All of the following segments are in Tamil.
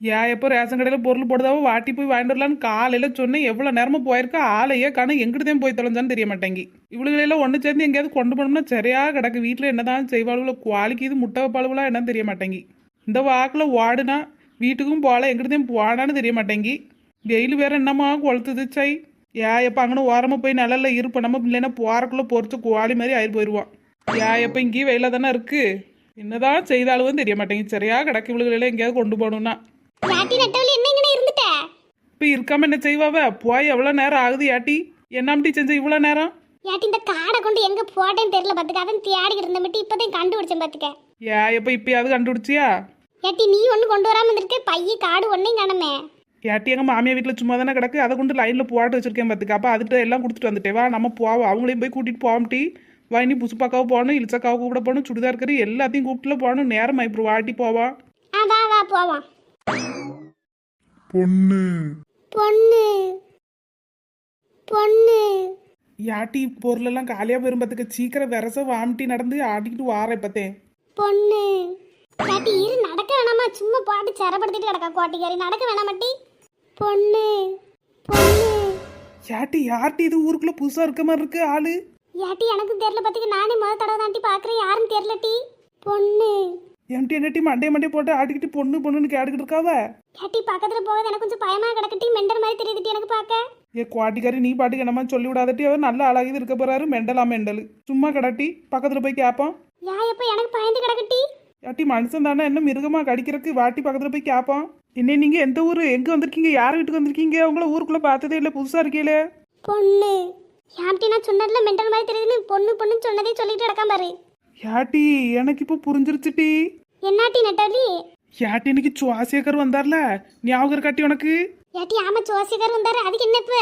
ஏன் எப்போ ரேஷன் கடையில் பொருள் போடுதாவோ வாட்டி போய் வாங்கிட்டு வரலான்னு காலையில் சொன்னேன். எவ்வளோ நேரமும் போயிருக்கா? ஆளையே காணும். எங்கிட்டு போய் தொலைஞ்சான்னு தெரிய மாட்டேங்கி. இவளுகளெல்லாம் ஒன்று சேர்ந்து எங்கேயாவது கொண்டு போனோம்னா சரியாக கிடக்கு. வீட்டில் என்னதான் செய்வாளுகளோ குவாலிக்கு இது முட்டை வைப்பாளுகளா என்னன்னு தெரிய மாட்டேங்கி. இந்த வாக்கில் ஓடுனா வீட்டுக்கும் போகல எங்கிட்டதையும் போனான்னு தெரிய மாட்டேங்கி. வெயில் வேற என்னம்மா கொளுத்துது சை? ஏன் எப்போ அங்கே ஓரமாக போய் நிழல்ல இருப்போம் நம்ம இல்லைன்னா போகிறக்குள்ளே பொறிச்சு குவாலி மாதிரி ஆயிரு போயிடுவோம் ஏன் எப்போ இங்கேயும் வெயிலாக தானே இருக்குது என்னதான் செய்தாலும் தெரிய மாட்டேங்குது சரியாக கிடக்கு இவளுகளெல்லாம் எங்கேயாவது கொண்டு போகணும்னா. யாட்டி நெட்டவழி என்ன இங்கே இருந்துட்ட? இப்போ இருக்காம என்ன செய்வாவ? போய் எவ்வளோ நேரம் ஆகுது ஏட்டி என்னாமட்டி செஞ்ச இவ்வளோ நேரம்? யாட்டி இந்த காடை கொண்டு எங்க போட்டேன்னு தெரியல பாத்துக்க. அதான் தேடி இருந்த மட்டும் இப்பதான் கண்டுபிடிச்சேன் பாத்துக்க. ஏ எப்போ இப்பயாவது கண்டுபிடிச்சியா? யாட்டி நீ ஒண்ணு கொண்டு வராம இருந்திருக்க பைய காடு ஒன்னையும் காணமே. ஏட்டி எங்கள் மாமியார் வீட்டில் சும்மா தானே கிடக்கு. அதை கொண்டு லைனில் போட்டு வச்சிருக்கேன் பார்த்துக்க அப்போ அதுகிட்ட எல்லாம் கொடுத்துட்டு வந்துட்டேன் வா நம்ம போவோம். அவங்களையும் போய் கூட்டிகிட்டு போவோம்ட்டி வயனி புசுப்பாக்காவை போகணும் இலிச்சக்காவை கூட போகணும். சுடிதார் கறி எல்லாத்தையும் கூப்பிட்டுல போகணும். நேரம் இப்போ வாட்டி போவான் ஆ வா வா போவோம். பொண்ணு. பொண்ணு. பொண்ணு. யாட்டி பொருளெல்லாம் காலியாக போயிரும் பார்த்துக்க சீக்கிரம் விரச வாமிட்டி நடந்து ஆட்டிக்கிட்டு வாரேன் பார்த்தேன் பொண்ணு. யாட்டி இரு நடக்க வேணாமா? சும்மா பாட்டு செரப்படுத்திட்டு கிடக்கா கோட்டிக்காரி நடக்க வேணாமாட்டி பொண்ணு. பொண்ணு. யாட்டி யார்ட்டி இது? ஊருக்குள்ளே புதுசாக இருக்க மாதிரி இருக்கு ஆளு. யாட்டி எனக்கு தெரியல பாத்துக்க. நானே முத தடவை தாண்டி பாக்குறேன். யாரும் தெரியல டி? பொண்ணு. எம்டி என்னட்டி மண்டே மண்டே போட்டு ஆட்டிக்கிட்டு பொண்ணு பொண்ணுன்னு கேட்டுக்கிட்டு இருக்காவ? யாட்டி பக்கத்துல போகாத. எனக்கு கொஞ்சம் பயமா கிடக்கட்டி மெண்டல் மாதிரி தெரியுதுட்டி எனக்கு பார்க்க. ஏ குவாட்டிக்காரி நீ பாட்டுக்கு என்னமா சொல்லி விடாதட்டி அவர் நல்ல அழகிது இருக்க போறாரு. மெண்டலா மெண்டல். சும்மா கிடட்டி பக்கத்துல போய் கேட்பான் யா எப்ப எனக்கு பயந்து கிடக்கட்டி யாட்டி மனுஷன் தானே. என்ன மிருகமா கடிக்கிறதுக்கு வாட்டி பக்கத்துல போய் கேட்பான் என்ன நீங்க எந்த ஊரு? எங்க வந்திருக்கீங்க? யார் வீட்டுக்கு வந்திருக்கீங்க? உங்களை ஊருக்குள்ள பார்த்ததே இல்ல. புதுசா இருக்கீங்களே. பொண்ணு. யாம்டி நான் சொன்னதுல மெண்டல் மாதிரி தெரியுதுன்னு பொண்ணு பொண்ணுன்னு சொன்னதே சொல்லிட்டு கிடக்காம பாரு. யாட்டி எனக்கு இப்போ புரிஞ்சிருச்சுட்டி என்னாட்டி நெட்டவலி யாட்டி இன்னைக்கு சுவாசியக்கர் வந்தார்ல? ஞாபகம் இருக்காட்டி உனக்கு? யாட்டி ஆமா ஜோசியக்கார் வந்தாரு. அதுக்கு என்ன இப்ப?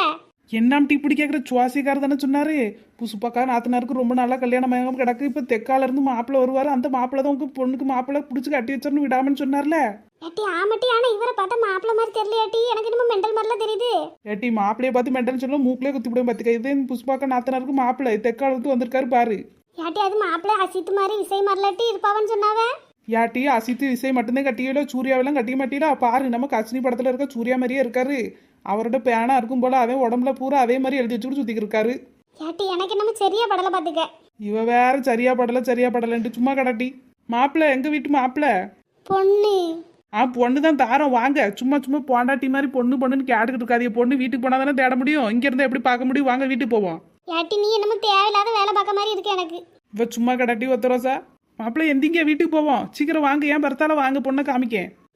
என்னாம்ட்டி இப்படி கேட்குற சுவாசிக்கார் தானே சொன்னாரு. புசுப்பாக்கா நாத்தனாருக்கு ரொம்ப நாளா கல்யாணம் ஆகாம கிடக்கு. இப்போ தெக்கால இருந்து மாப்பிள்ளை வருவாரு. அந்த மாப்பிள்ளை தான் உங்க பொண்ணுக்கு மாப்பிள்ளை பிடிச்சி கட்டி வச்சோன்னு விடாமன்னு சொன்னார்ல. யாட்டி ஆமாட்டி. ஆனா இவரை பார்த்தா மாப்பிள்ள மாதிரி தெரியல யாட்டி. எனக்கு என்னமோ மெண்டல் மாதிரிலாம் தெரியுது. ஏட்டி மாப்பிள்ளைய பார்த்து மெண்டல் சொல்ல மூக்கிலே குத்தி விட பார்த்துக்க. இதே புஷ்பாக்கா நாத்தனாருக்கு மாப்பிள்ளை. தெக்கால இருந்து வந்திருக்காரு பாரு. யாட்டி அது மாப்பிள்ள அசித்து மாதிரி விசை மாதிரிலாட்டி இருப்பாவன்னு சொன்னாவ? யாட்டி அசித்து விசை மட்டும்தான் கட்டியல சூர்யாவெல்லாம் கட்டிக்க மாட்டீங்களா பாரு நம்ம கசினி படத்துல இருக்க சூர்யா மாதிரியே இருக்காரு. அவரோட பேனா இருக்கும் போல அவன் உடம்புல பூரா அதே மாதிரி எழுதி வச்சுட்டு சுத்திக்கு இருக்காரு. யாட்டி எனக்கு என்னமோ சரியா படல பாத்துக்க இவ வேற சரியா படல சரியா படலன்ட்டு சும்மா கடட்டி. மாப்பிள்ளை எங்க வீட்டு மாப்பிள்ளை? பொண்ணு. ஆ பொண்ணு தான் தாரம் வாங்க. சும்மா சும்மா பொண்டாட்டி மாதிரி பொண்ணு பொண்ணுன்னு கேட்டுக்கிட்டு இருக்காதீங்க. பொண்ணு வீட்டுக்கு போனா தானே தேட முடியும். இங்க இருந்தா எப்படி பார்க்க முடியும்? வாங்க வீட்டுக்கு போவோம். யாட்டி நீ என்னமோ தேவையில்லாத வேலை பார்க்க மாதிரி இருக்கு எனக்கு. இவ சும்மா கடட்டி ஒத்த ரோசா? மாப்பிள்ளை எந்திங்க வீட்டுக்கு போவோம். சீக்கிரம் வாங்க ஏன் பர்த்தால வாங்க பொண்ணை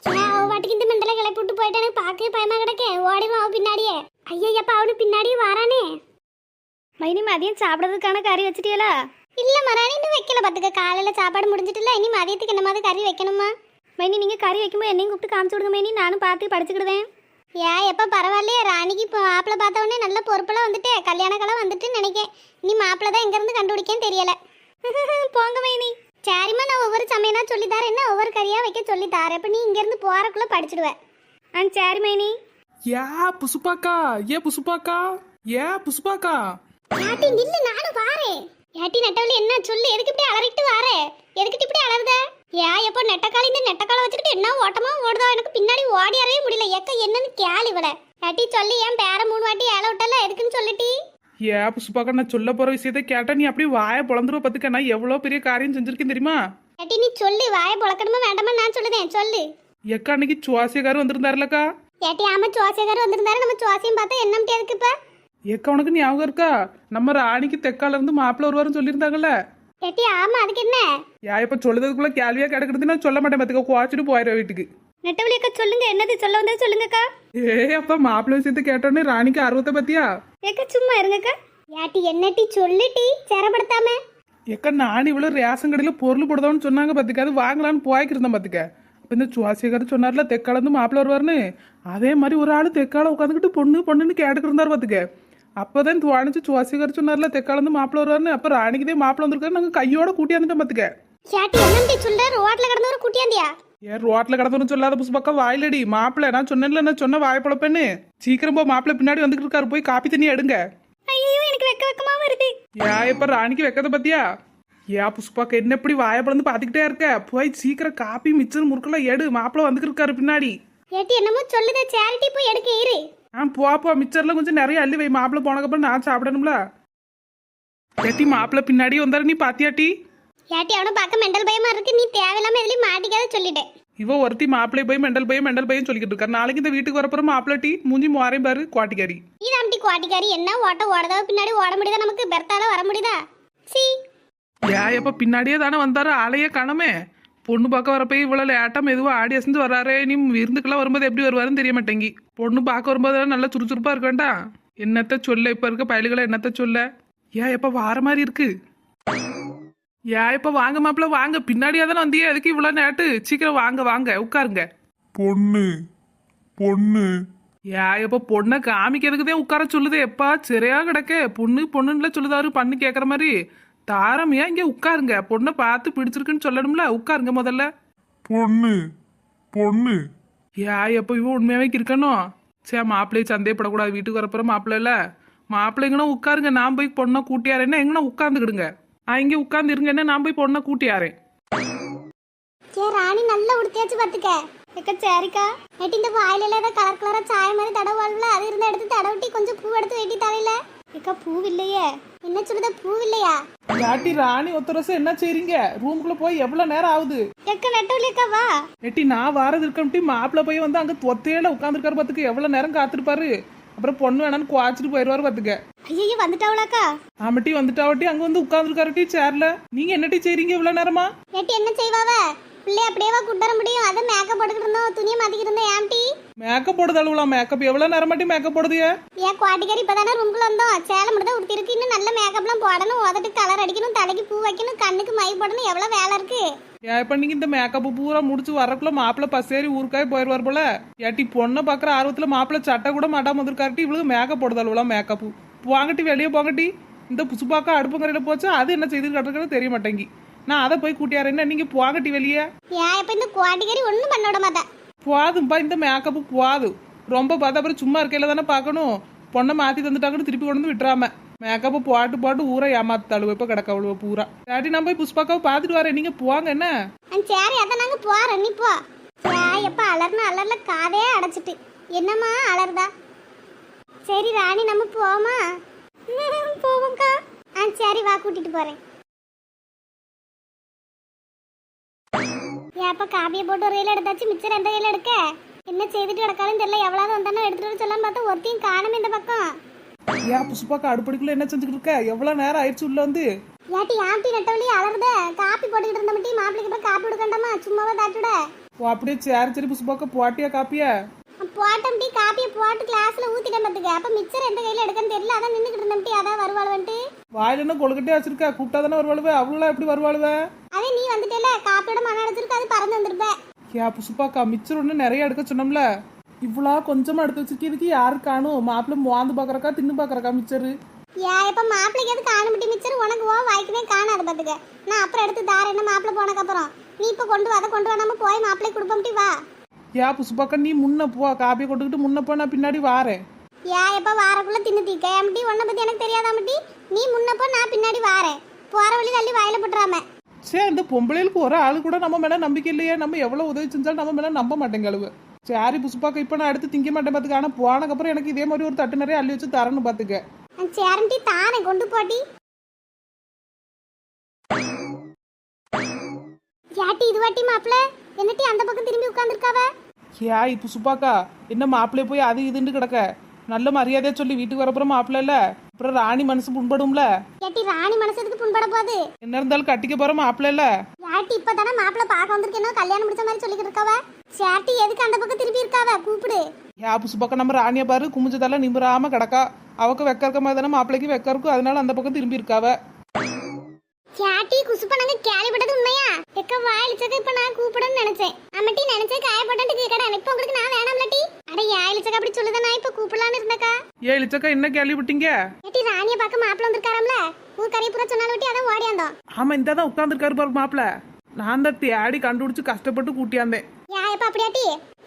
அவ வாட்டுக்கு இந்த மெண்டலை கிளப்பி விட்டு போயிட்டு எனக்கு பார்க்கவே பயமா கிடக்கேன் ஓடிடும் அவ பின்னாடியே. ஐயப்பா அவனு பின்னாடியே வாரானே. மைனி மதியம் சாப்பிட்றதுக்கான கறி வச்சிட்டியலா? இல்ல மராணி இன்னும் வைக்கல பாத்துக்க. காலையில சாப்பாடு முடிஞ்சிட்டுல இனி மதியத்துக்கு என்ன மாதிரி கறி வைக்கணுமா? மைனி நீங்கள் கறி வைக்கும்போது என்னையும் கூப்பிட்டு காமிச்சு விடுங்க மைனி. நானும் பார்த்து படிச்சுக்கிடுவேன். ஏன் எப்ப பரவாயில்லையே? ராணிக்கு இப்போ மாப்பிள்ளை பார்த்த உடனே நல்ல பொறுப்பெல்லாம் வந்துட்டு கல்யாணக்கெல்லாம் வந்துட்டுன்னு நினைக்கேன். நீ மாப்பிள்ளை தான் எங்க இருந்து கண்டுபிடிக்கன்னு தெரியல. போங்க மைனி. சரிம்மா நான் ஒவ்வொரு சமையலா சொல்லி தரேன். என்ன ஒவ்வொரு கறியா வைக்க சொல்லி தரேன். இப்ப நீ இங்க இருந்து போறக்குள்ள படிச்சிடுவேன் ஆ சரி மைனி. ஏ புசுப்பாக்கா? ஏ புசுப்பாக்கா? ஏ புசுப்பாக்கா? யாட்டி நில்லு நானும் வாரேன். யாட்டி நெட்டவழி என்ன சொல்லு? எதுக்கு இப்படி அலறிட்டு வாரே? எதுக்கிட்டு இப்படி அலறுத? ஏ எப்போ நெட்டக்கால இந்த நெட்டக்கால வச்சுக்கிட்டு என்ன ஓட்டமா ஓடுதா? எனக்கு பின்னாடி ஓடி முடியல. எக்க என்னன்னு கேளு இவள. யாட்டி சொல்லி ஏன் பேர மூணு வாட்டி ஏழை விட்டல? எதுக்குன்னு சொல்லிட்டி ஏ புசுப்பாக்கா நான் சொல்ல போற விஷயத்த கேட்டா நீ அப்படியே வாயை பொழந்துருவ பத்துக்க. நான் எவ்வளவு பெரிய காரியம் செஞ்சிருக்கேன் தெரியுமா? யாட்டி நீ சொல்லு வாயை பொழக்கணுமா வேண்டாமா நான் சொல்லுதேன். சொல்லு. எக்கா அன்னைக்கு சுவாசியக்காரர் வந்திருந்தாருலக்கா ஏட்டி ஆமா சுவாசியக்காரர் வந்திருந்தாரு. நம்ம சுவாசியம் பார்த்தா என்ன எதுக்கு இப்ப? எக்கா உனக்கு ஞாபகம் இருக்கா? நம்ம ராணிக்கு தெக்கால இருந்து மாப்பிள்ள வருவாருன்னு சொல்லியிருந்தாங்கல்ல. ஏட்டி ஆமா அதுக்கு என்ன? யா இப்ப சொல்லுறதுக்குள்ள கேள்வியா கிடக்குறது நான் சொல்ல மாட்டேன் பத்துக்க குவாச்சிட்டு போயிடுவேன் வீட்டுக்கு. நெட்டவழி அக்கா சொல்லுங்க. என்னது சொல்ல வந்தது சொல்லுங்கக்கா. ஏ அப்ப மாப்பிள்ளை விஷயத்த கேட்டோன்னே ராணிக்கு அறுபத்தை பத்தியா? ஏக்கா சும்மா இருங்கக்கா. ஏட்டி என்னட்டி சொல்லுட்டி சிரப்படுத்தாம எக்கா நான் இவ்வளவு ரேஷன் கடையில் பொருள் போடுதோன்னு சொன்னாங்க பார்த்துக்க அது வாங்கலான்னு போய்க்கு இருந்தேன் பார்த்துக்க அப்போ இந்த சுவாசியக்காரர் சொன்னார்ல தெக்காலேருந்து மாப்பிள்ள வருவார்னு அதே மாதிரி ஒரு ஆள் தெக்கால உட்காந்துக்கிட்டு பொண்ணு பொண்ணுன்னு கேட்டுக்கிட்டு இருந்தார் பார்த்துக்க அப்போதான் துவாணிச்சு சுவாசியக்காரர் சொன்னார்ல தெக்காலேருந்து மாப்பிள்ள வருவார்னு அப்போ ராணிக்குதே மாப்பிள்ள வந்திருக்காரு. நாங்கள் கையோட கூட்டியாந்துட்டோம் பார்த்துக்க ஏட்டி என்னட்டி சொல்ற ரோட்ல கிடந்த ஒரு குட்டியாந்தியா ஏன் ரோட்டில் கிடந்தோன்னு சொல்லாத புதுசு பக்கம் வாயிலடி. மாப்பிள்ள நான் சொன்னேன்ல நான் சொன்ன வாய் பொழப்பேன்னு. சீக்கிரம் போ மாப்பிள்ள பின்னாடி வந்துகிட்டு இருக்காரு. போய் காப்பி தண்ணி எடுங்க. ஐயோ எனக்கு வெக்க வெக்கமா வருது. ஏன் இப்ப ராணிக்கு வைக்கத பத்தியா? ஏன் புஷ்பாக்க என்ன இப்படி வாய பிளந்து பாத்துக்கிட்டே இருக்க? போய் சீக்கிரம் காப்பி மிச்சர் முறுக்கெல்லாம் எடு. மாப்பிள்ள வந்துட்டு இருக்காரு பின்னாடி. ஏட்டி என்னமோ சொல்லுதே. சேரிட்டி போய் எடுக்க இரு. ஆ போ போ. மிச்சர்ல கொஞ்சம் நிறைய அள்ளி வை. மாப்பிள்ளை போனக்கப்புறம் நான் சாப்பிடணும்ல. ஏட்டி மாப்பிள்ளை பின்னாடி வந்தாரு. நீ பாத்தியாட்டி ஏட்டி அவனை பார்க்க மெண்டல் பயமா இருக்கு. நீ தேவையில்லாம எதுலயும் மாட்டிக்காத சொல்லிட்டேன் இவ ஒருத்தி மாப்பிள்ளை போய் மெண்டல் பையன் மெண்டல் பையன் சொல்லிக்கிட்டு இருக்காரு. நாளைக்கு இந்த வீட்டுக்கு வரப்புறம் மாப்பிள்ளை டீ? மூஞ்சி மாறையும் பாரு குவாட்டிக்காரி. நீ தாம்டி குவாட்டிக்காரி. என்ன ஓட்ட ஓடதா பின்னாடி ஓட முடியுதா? நமக்கு பெர்த்தால வர முடியுதா? சி. ஏன் எப்ப பின்னாடியே தானே வந்தாரு? ஆளையே காணமே. பொண்ணு பார்க்க வரப்போ இவ்வளோ லேட்டாக மெதுவாக ஆடி அசைஞ்சு வர்றாரே. நீ விருந்துக்கெல்லாம் வரும்போது எப்படி வருவாருன்னு தெரிய மாட்டேங்கி. பொண்ணு பார்க்க வரும்போது நல்லா சுறுசுறுப்பாக இருக்க வேண்டாம் என்னத்த சொல்ல இப்போ இருக்க பயலுகளை என்னத்த சொல்ல? ஏன் எப்போ வார மாதிரி இருக்கு? ஏன் இப்போ வாங்க மாப்பிள்ள வாங்க. பின்னாடியே தானே வந்தியே அதுக்கு இவ்வளோ நேட்டு சீக்கிரம் வாங்க வாங்க உட்காருங்க. பொண்ணு பொண்ணு. ஏன் எப்போ பொண்ணை காமிக்கிறதுக்கு தான் உட்கார சொல்லுது. எப்பா சரியா கிடக்க? பொண்ணு பொண்ணுன்னு சொல்லுதாரு பண்ணு கேட்குற மாதிரி. தாரமையா இங்கே உட்காருங்க. பொண்ணை பார்த்து பிடிச்சிருக்குன்னு சொல்லணும்ல உட்காருங்க முதல்ல. பொண்ணு பொண்ணு. ஏ எப்போ இவன் உண்மையாவே இருக்கணும் சே மாப்பிள்ளையை சந்தேகப்படக்கூடாது. வீட்டுக்கு வரப்புற மாப்பிள்ளை மாப்பிள்ளைங்கன்னா உட்காருங்க. நான் போய் பொண்ணை கூட்டியாரேன்னா எங்கன்னா உட்காந்துக்கிடுங்க ஆ இங்கே உட்காந்து இருங்க. என்ன நான் போய் பொண்ணை கூட்டியாரேன் ஏ ராணி நல்லா உடுத்தியாச்சு பார்த்துக்க எக்க சரிக்கா. ஏட்டி இந்த வாயில ஏதோ கலர் கலரா சாய மாதிரி தடவாள்ல அது இருந்தா எடுத்து தடவட்டி கொஞ்சம் பூ எடுத்து வெட்டி தலையில எக்கா பூ இல்லையே என்ன சொல்லுத? பூ இல்லையா யாட்டி ராணி ஒத்தரசம் என்ன செய்றீங்க? ரூமுக்குள்ள போய் எவ்வளவு நேரம் ஆகுது? எக்க நெட்டவழியக்கா வா. எட்டி நான் வாரது இருக்கம்ட்டி மாப்பிள்ளை போய் வந்து அங்க தொத்தையில உட்காந்துருக்காரு பார்த்துக்கு எவ்வளவு நேரம் காத்திருப்பாரு? அப்புறம் பொண்ணு வேணான்னு குவாச்சிட்டு போயிடுவாரு பார்த்துக்க ஐயோ வந்துட்டாவளாக்கா ஆமாட்டி வந்துட்டாவட்டி அங்க வந்து உட்காந்துருக்காருட்டி சேர்ல நீங்க என்னட்டி செய்றீங்க இவ்வளவு நேரமா? ஏட்டி என்ன செய்வாவ? பிள்ளை அப்படியேவா கூட்டர முடியும். அதை மேக்கப் போட்டுக்கிட்டு இருந்தோம் துணியை மாத்திக்கிட்டு இருந்தோம். ஏம்டி மேக்கப் போடுது அழுவலாம் மேக்கப் எவ்வளவு நேரமாட்டி மேக்கப் போடுதிய ஏன் குவாட்டிக்காரி இப்பதானே ரூம்குள்ள வந்தோம். சேலை மட்டும் தான் உடுத்திருக்கு இன்னும் நல்ல மேக்கப்லாம் போடணும். உதட்டு கலர் அடிக்கணும் தலைக்கு பூ வைக்கணும் கண்ணுக்கு மை போடணும். எவ்வளவு வேலை இருக்கு? ஏன் இப்ப நீங்க இந்த மேக்கப் பூரா முடிச்சு வரக்குள்ள மாப்பிள்ள பசேரி ஊருக்காய் போயிருவார் போல? ஏட்டி பொண்ணை பாக்குற ஆர்வத்துல மாப்பிள்ள சட்டை கூட மாட்டாம வந்திருக்காருட்டி இவளுக்கு மேக்கப் போடுது அழுவலாம் மேக்கப் போங்கட்டி வெளியே போங்கட்டி. இந்த புசுப்பாக்கா அடுப்புங்கரையில போச்சு. அது என்ன செய்து கட்டுறது தெரிய மாட்டேங்கி. நான் அதை போய் கூட்டியாரேன் என்ன நீங்க போங்கட்டி வெளியே? ஏன் இப்ப இந்த குவாட்டிக்காரி ஒண்ணும் பண்ண விட மாட்டா. போதும்பா இந்த மேக்கப்பு போதும் ரொம்ப பார்த்து அப்புறம் சும்மா இருக்கையில தானே பார்க்கணும். பொண்ணை மாற்றி தந்துட்டாங்கன்னு திருப்பி கொண்டு வந்து விட்டுறாம. மேக்கப்பு போட்டு போட்டு ஊரை ஏமாத்தாளுவ இப்போ கிடக்க அவ்வளோ பூரா. சாட்டி நான் போய் புஷ்பாக்காவை பார்த்துட்டு வரேன். நீங்கள் போங்க என்ன? சரி அதான் நாங்கள் போகிறோம் நீ போ. எப்போ எப்ப அலர்னு அலர்ல காதே அடைச்சிட்டு. என்னம்மா அலர்தா? சரி ராணி நம்ம போமா போவோம்க்கா. ஆ சரி வா கூட்டிட்டு போறேன். ஏப்ப காப்பியை போட்டு ஒரு கையில எடுத்தாச்சு மிச்சர் எந்த கையில எடுக்க? என்ன செய்துட்டு கிடக்காலும் தெரியல எவ்வளவு வந்தானோ எடுத்துட்டு வர சொல்லலாம் பார்த்தா ஒருத்தையும் காணுமே இந்த பக்கம். ஏன் புஷ்பாக்கா அடுப்படிக்குள்ள என்ன செஞ்சுக்கிட்டு இருக்க? எவ்வளவு நேரம் ஆயிடுச்சு உள்ள வந்து? ஏட்டி ஆம்டி நட்டவழி அலர்த காப்பி போட்டுக்கிட்டு இருந்த மட்டும் மாப்பிளைக்கு போய் காப்பி கொடுக்கண்டாமா சும்மாவே தாட்டுட ஓ அப்படியே சரி சரி புஷ்பாக்கா போட்டியா காப்பியா? போட்டம் டீ காப்பியை போட்டு கிளாஸ்ல ஊத்திட்டேன் பாத்துக்க அப்ப மிச்சர் எந்த கையில எடுக்கன்னு தெரியல அதான் நின்னுக்கிட்டு இருந்தோம் டீ அதான் வருவாள் வந்துட்டு. வாயில என்ன கொழுக்கட்டே வச்சிருக்கா கூப்பிட்டா தானே வருவாளுவே? அவ்வளோ எப்படி வருவாளுவே? அதே நீ வந்துட்டேல காப்பியோட மன அடைச்சிருக்கு அது பறந்து வந்திருப்ப. ஏன் புஷ்பாக்கா மிச்சர் ஒன்று நிறைய எடுக்க சொன்னோம்ல? இவ்வளோ கொஞ்சமா எடுத்து வச்சிருக்கிறதுக்கு யாரு காணும்? மாப்பிள்ளை மோந்து பாக்குறக்கா தின்னு பாக்குறக்கா மிச்சரு? ஏன் இப்ப மாப்பிளைக்கு எது காண முட்டி மிச்சர்? உனக்கு ஓ வாய்க்குமே காணாது பாத்துக்க. நான் அப்புறம் எடுத்து தாரேன் என்ன மாப்பிளை போனக்கு அப்புறம். நீ இப்ப கொண்டு வா அதை கொண்டு வராம போய் மாப்பிளை கொடுப்போம் டீ வா. ஏன் புஷ்பாக்கா நீ முன்ன போ காப்பியை கொண்டுக்கிட்டு முன்ன போ நான் பின்னாடி வாரேன். ஏன் எப்ப வாரக்குள்ள தின்னு தீக்க. எம்டி உன்னை பத்தி எனக்கு தெரியாதாமட்டி நீ முன்னப்போ நான் பின்னாடி வாரேன். போற வழி தள்ளி வாயில போட்டுறாம. சே இந்த பொம்பளைகளுக்கு ஒரு ஆளு கூட நம்ம மேல நம்பிக்கை இல்லையே. நம்ம எவ்வளவு உதவி செஞ்சாலும் நம்ம மேல நம்ப மாட்டேங்க அளவு. சரி புஷ்பாக்கா இப்போ நான் அடுத்து திங்க மாட்டேன் பார்த்துக்க ஆனால் போனக்கப்புறம் எனக்கு இதே மாதிரி ஒரு தட்டு நிறைய அள்ளி வச்சு தரணும் பார்த்துக்க சேரண்டி தானே கொண்டு போட்டி யாட்டி இது வாட்டி மாப்பிள. என்னட்டி அந்த பக்கம் திரும்பி உட்கார்ந்துருக்காவ? ஏ இப்போ சுப்பாக்கா என்ன மாப்பிள்ளைய போய் அது இதுன்னு கிடக்க? நல்ல மரியாதையா சொல்லி வீட்டுக்கு வரப்புறம் மாப்பிள்ளை இல்ல? அப்புறம் ராணி மனசு புண்படும்ல? யாட்டி ராணி மனசுக்கு புண்பட போகுது? என்ன இருந்தாலும் கட்டிக்க போற மாப்பிள்ளை இல்ல? யாட்டி இப்பதானே மாப்பிள பார்க்க வந்திருக்கேனோ கல்யாணம் முடிச்ச மாதிரி சொல்லிக்கிட்டு இருக்காவ. சேட்டி எதுக்கு அந்த பக்கம் திரும்பி இருக்காவ? கூப்பிடு. ஏ புசுப்பாக்கா நம்ம ராணியை பாரு. குமிஞ்சதெல்லாம் நிமிராம கிடக்கா. அவக்கு வெக்க இருக்க மாதிரி தானே மாப்பிள்ளைக்கு வெக்க இருக்கும். அதனால அந்த பக்கம் திரும்பி இருக்காவ. யாட்டி குசுப்ப நாங்க கேள்விப்பட்டது உண்மையா? எக்க வாயிலிச்சக்க இப்ப நான் கூப்பிடணும்னு நினைச்சேன். அம்மட்டி நினைச்சே காயப்பட்டு கேக்கடா இப்ப உங்களுக்கு நான் வேணாம்லட்டி. அட யாயிலிச்சக்க அப்படி சொல்லுதா நான் இப்ப கூப்பிடலான்னு இருந்தக்கா. ஏ இளிச்சக்கா என்ன கேள்விப்பட்டீங்க? ராணிய பார்க்க மாப்பிள்ள வந்திருக்காராம்ல? ஊர் கறிப்புற சொன்னாலும் விட்டி அதான் ஓடியாந்தோம் ஆமா இந்த தான் உட்காந்துருக்காரு பாரு மாப்பிள்ளை நான் தான் தேடி கண்டுபிடிச்சு கஷ்டப்பட்டு கூட்டியாந்தேன் யா எப்ப அப்படியாட்டி?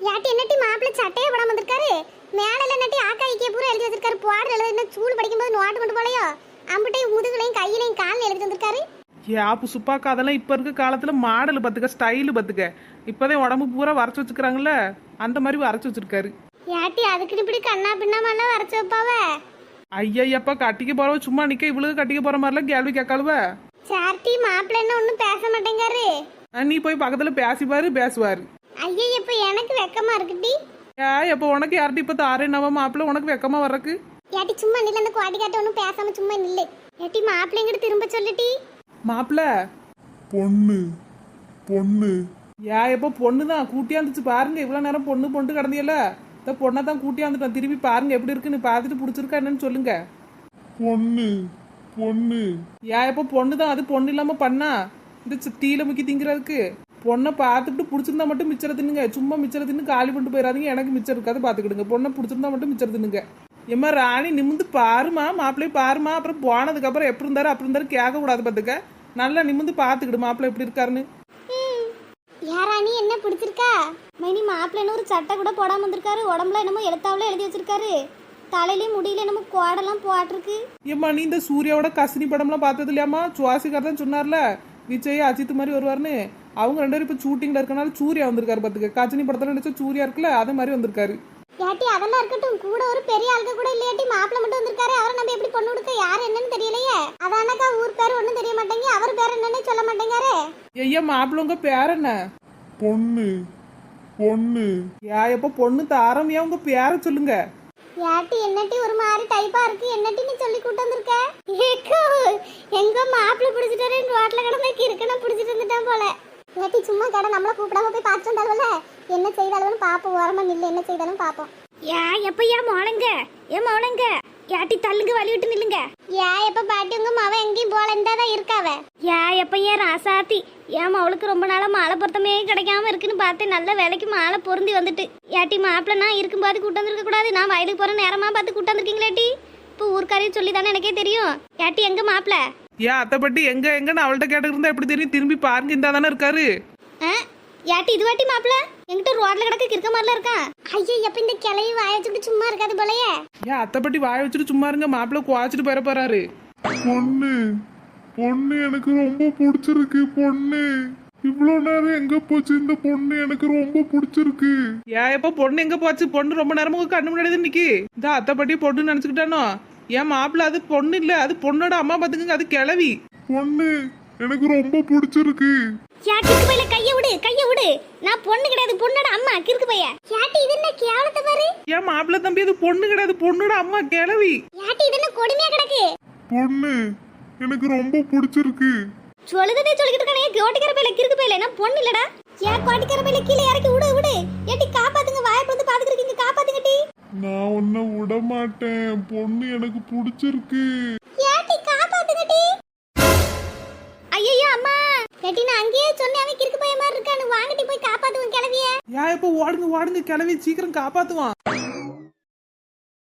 யாட்டி என்னட்டி மாப்பிள்ள சட்டையே போடாம வந்திருக்காரு? மேல நட்டி ஆக்கா ஐக்கிய பூரா எழுதி வச்சிருக்காரு. போடுற என்ன ஸ்கூல் படிக்கும்போது நோட்டு கொண்டு போலையோ? அம்பிட்டையும் முதுகுலையும் கையிலையும் காலில் எழுதி வந்திருக்காரு. யாப்பு சுப்பாக்கா அதெல்லாம் இப்ப இருக்க காலத்துல மாடல் பத்துக்க ஸ்டைலு பத்துக்க. இப்பதான் உடம்பு பூரா வரைச்சு வச்சுக்கிறாங்கல்ல அந்த மாதிரி வரைச்சு வச்சிருக்காரு. ஏட்டி அதுக்குன்னு இப்படி கண்ணா பின்னமெல்லாம் வரைச்சு வைப்பாவ? ஐயப்பா கட்டிக்க போறவ சும்மா நிக்க இவளுக்கு கட்டிக்க போற மாதிரிலாம் கேள்வி கேட்காளுவ? சார்ட்டி மாப்பிள்ள என்ன ஒன்றும் பேச மாட்டேங்காரு. நீ போய் பக்கத்துல பேசிப்பாரு பேசுவாரு. ஐயா இப்ப எனக்கு வெக்கமா இருக்குடி ஏ இப்ப உனக்கு யார்கிட்ட இப்ப தாரே நவ மாப்பிள்ள உனக்கு வெக்கமா வர்றக்கு? ஏட்டி சும்மா நில்ல அந்த குவாட்டி காட்ட ஒன்றும் பேசாம சும்மா நில்லு. ஏட்டி மாப்பிள்ளைங்கிட்ட திரும்ப சொல்லிட்டி மாப்பிள்ள? பொண்ணு பொண்ணு. ஏ எப்போ பொண்ணு தான் கூட்டியாந்துச்சு பாருங்க இவ்வளவு நேரம் பொண்ணு பொண்ணு கிடந்தியல இந்த பொண்ணை தான் கூட்டியாந்துட்டேன் திருப்பி பாருங்க எப்படி இருக்குன்னு பார்த்துட்டு பிடிச்சிருக்கா என்னன்னு சொல்லுங்க. பொண்ணு பொண்ணு. ஏன் எப்போ பொண்ணு தான்? அது பொண்ணு இல்லாம பண்ணா? இந்த டீல முக்கி திங்கிறதுக்கு. பொண்ணை பார்த்துட்டு பிடிச்சிருந்தா மட்டும் மிச்சரை தின்னுங்க. சும்மா மிச்சரை தின்னு காலி பண்ணிட்டு போயிடாதீங்க எனக்கு மிச்சம் இருக்காது பார்த்துக்கிடுங்க. பொண்ணை பிடிச்சிருந்தா மட்டும் மிச்சரை தின்னுங்க. எம்மா ராணி நிமிந்து பாருமா மாப்பிள்ளைய பாருமா. அப்புறம் போனதுக்கு அப்புறம் எப்படி இருந்தாரு அப்படி இருந்தாரு கேட்க கூடாது பார்த்துக்க. நல்லா நிமிந்து பார்த்துக்கிடு மாப்பிள்ளை எப்படி இருக்காருன்னு. என்ன பிடிச்சிருக்கா மைனி மாப்பிள்ளைன்னு ஒரு சட்டை கூட போடாம வந்திருக்காரு. உடம்புல என்னமோ எழுத்தாவில் எழுதி வச்சிருக்காரு. தலையிலயும் முடியல என்னமோ கோடெல்லாம் போட்டிருக்கு. ஏம்மா நீ இந்த சூர்யாவோட கசினி படம்லாம் பார்த்தது இல்லையாம்மா? சுவாசிக்கார் தான் சொன்னார்ல. விஜய் அஜித் மாதிரி வருவார்னு. அவங்க ரெண்டு பேரும் இப்போ ஷூட்டிங்ல இருக்கனால சூர்யா வந்திருக்காரு பார்த்துக்க கசினி படத்துல நினைச்ச சூர்யா இருக்குல்ல அதே மாதிரி வந்திருக்காரு. ஏட்டி அதெல்லாம் இருக்கட்டும். கூட ஒரு பெரிய ஆளுங்க கூட இல்லையாட்டி மாப்பிள்ள மட்டும் வந்திருக்காரு. அவரை நம்ம எப்படி பொண்ணு கொடுக்க யார் என்னன்னு தெரியலையே. அதானக்கா ஊர் பேர் ஒன்றும் தெரிய மாட்டேங்க அவர் பேர் என்னன்னு சொல்ல மாட்டேங்காரு. ஐயா மாப்பிள்ள உங்க பேர் என்ன? பொண்ணு பொண்ணு. யா எப்ப பொண்ணு தாரம்? உங்க பேரை சொல்லுங்க? ஏட்டி என்னட்டி ஒரு மாதிரி டைப்பா இருக்கு? என்னட்டி நீ சொல்லி கூட்டு வந்திருக்க? ஏக்கோ எங்க மாப்பிள்ள பிடிச்சிட்டாரு ரோட்ல கிடந்த கிறுக்கன பிடிச்சிட்டு வந்துட்டான் போல. ஏட்டி சும்மா கடை நம்மள கூப்பிடாம போய் பார்த்துட்டு வந்தாலும்ல என்ன செய்தாலும் பாப்போம் ஓரமா நில்லு என்ன செய்தாலும் பாப்போம். யா எப்ப ஏன் மோளங்க? ஏன் மோளங்க? யாட்டி தள்ளுங்க வழி விட்டு நில்லுங்க. யா எப்ப பாட்டி உங்க மவ எங்கேயும் போல தான் இருக்காவ யா எப்ப ஏன் ராசாத்தி? ஏன் அவளுக்கு ரொம்ப நாளா மாலை பொருத்தமே கிடைக்காம இருக்குன்னு பார்த்து நல்ல வேலைக்கு மாலை பொருந்தி வந்துட்டு. யாட்டி மாப்பிள்ள நான் இருக்கும்போது கூட்டு வந்திருக்க கூடாது. நான் வயலுக்கு போற நேரமா பார்த்து கூட்டு வந்திருக்கீங்களாட்டி இப்போ ஊர்க்காரையும் சொல்லி தானே எனக்கே தெரியும். யாட்டி எங்க மாப்பிள்ள? ஏன் அத்தைப்பட்டி எங்க எங்கன்னு அவள்கிட்ட கேட்டு இருந்தா எப்படி தெரியும்? திரும்பி பாருங்க இந்த தானே இருக்காரு. ஆ யாட்டி இது வாட்டி மாப்பிள்ள? என்கிட்ட ரோட்ல கிடக்க கிறுக்க மாதிரில இருக்கான் ஐயோ எப்ப இந்த கிளவி வாய வச்சுக்கிட்டு சும்மா இருக்காது போலயே? ஏன் அத்தைப்பட்டி வாய வச்சுட்டு சும்மா இருங்க மாப்பிள்ள குவாச்சிட்டு போயிட போறாரு. பொண்ணு பொண்ணு எனக்கு ரொம்ப பிடிச்சிருக்கு பொண்ணு. இவ்வளோ நேரம் எங்க போச்சு? இந்த பொண்ணு எனக்கு ரொம்ப பிடிச்சிருக்கு. ஏன் எப்ப பொண்ணு எங்க போச்சு? பொண்ணு ரொம்ப நேரமா கண்ணு முன்னாடி நிக்கி. இந்த அத்தைப்பட்டி பொண்ணு நினைச்சுக்கிட்டானோ? ஏன் மாப்பிள்ள அது பொண்ணு இல்ல அது பொண்ணோட அம்மா பாத்துக்கங்க அது கிளவி பொண்ணு எனக்கு ரொம்ப பிடிச்சிருக்கு. கிறுக்கு பையில கைய விடு கைய விடு. நான் பொண்ணு கிடையாது பொண்ணோட அம்மா கிறுக்கு பைய. யாட்டி இது என்ன கேவலத்தை பாரு? ஏன் மாப்பிள்ள தம்பி அது பொண்ணு கிடையாது பொண்ணோட அம்மா கிளவி யாட்டி இது என்ன கொடுமையா கிடக்கு? பொண்ணு எனக்கு ரொம்ப பிடிச்சிருக்கு. சொல்லுதே சொல்லிக்கிட்டு இருக்கானே கோட்டிக்கிற பையில கிறுக்கு பையில. நான் பொண்ணு இல்லடா. ஏன் கோட்டிக்கிற பையில கீழே இறக்கி விடு விடு. ஏட்டி காப்பாத்துங்க வாயை வந்து பாத்துக்கிட்டு இருக்கீங்க காப்பாத்துங்க டி. நான் உன்னை விட மாட்டேன். பொண்ணு எனக்கு பிடிச்சிருக்கு. யாட்டி காப்பாத்துங்க டி. ஐயோ அம்மா. ஏட்டி அங்கேயே சொன்னேன் அவன் கிறுக்கு பைய மாதிரி இருக்கான்னு வாங்கிட்டு போய் காப்பாத்துவோம் கிளவிய. ஏன் எப்ப ஓடுங்க ஓடுங்க கிளவி சீக்கிரம் காப்பாத்துவான்.